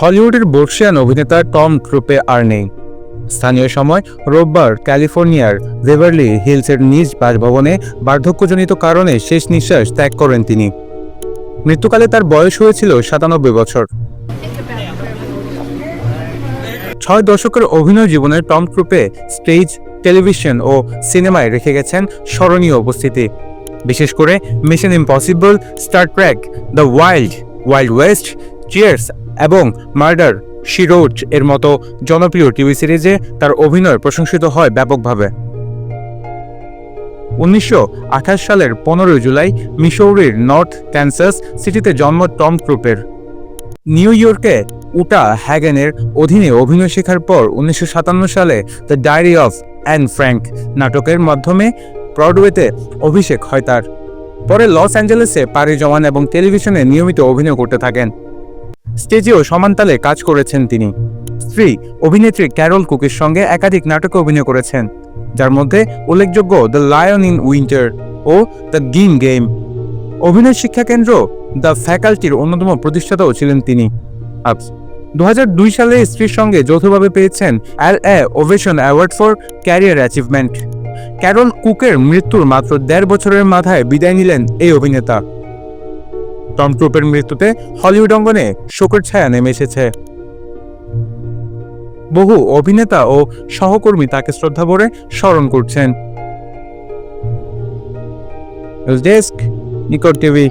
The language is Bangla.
হলিউডের বর্ষিয়ান অভিনেতা টম ক্রুপে আর নেই। স্থানীয় সময় রোববার ক্যালিফোর্নিয়ার বেভারলি হিলসের নিজ বাসভবনে বার্ধক্যজনিত কারণে শেষ নিঃশ্বাস ত্যাগ করেন তিনি। মৃত্যুকালে তার বয়স হয়েছিল সাতানব্বই বছর। ছয় দশকের অভিনয় জীবনে টম ক্রুপে স্টেজ, টেলিভিশন ও সিনেমায় রেখে গেছেন স্মরণীয় উপস্থিতি। বিশেষ করে Mission Impossible, Star Trek, the Wild Wild West, Cheers এবং মার্ডার শি রোডের মতো জনপ্রিয় টিভি সিরিজে তার অভিনয় প্রশংসিত হয় ব্যাপকভাবে। উনিশশো আঠাশ সালের পনেরোই জুলাই মিসৌরির নর্থ ক্যান্সাস সিটিতে জন্ম টম ক্রুপের। নিউ ইয়র্কে উটা হ্যাগেনের অধীনে অভিনয় শেখার পর উনিশশো সাতান্ন সালে the Diary of Anne Frank নাটকের মাধ্যমে ব্রডওয়েতে অভিষেক হয় তার। পরে লস অ্যাঞ্জেলেসে পাড়ি জমান এবং টেলিভিশনে নিয়মিত অভিনয় করতে থাকেন। স্টেজেও সমানতালে কাজ করেছেন তিনি। স্ত্রী, অভিনেত্রী ক্যারল কুকের সঙ্গে একাধিক নাটকে অভিনয় করেছেন, যার মধ্যে উল্লেখযোগ্য দ্য লায়ন ইন উইন্টার ও দ্য গিম গেম অভিনয় শিক্ষা কেন্দ্র দ্য ফ্যাকাল্টির অন্যতম প্রতিষ্ঠাতাও ছিলেন তিনি। দু দুই সালে স্ত্রীর সঙ্গে যৌথভাবে পেয়েছেন L A Ovation Award for career achievement. Carol কুকের মৃত্যুর মাত্র দেড় বছরের মাথায় বিদায় নিলেন এই অভিনেতা। টম ক্রুপের মৃত্যুতে হলিউড অঙ্গনে শোকের ছায়া নেমে এসেছে। বহু অভিনেতা ও সহকর্মী তাকে শ্রদ্ধা ভরে স্মরণ করছেন। ডেস্ক, নিকট টিভি।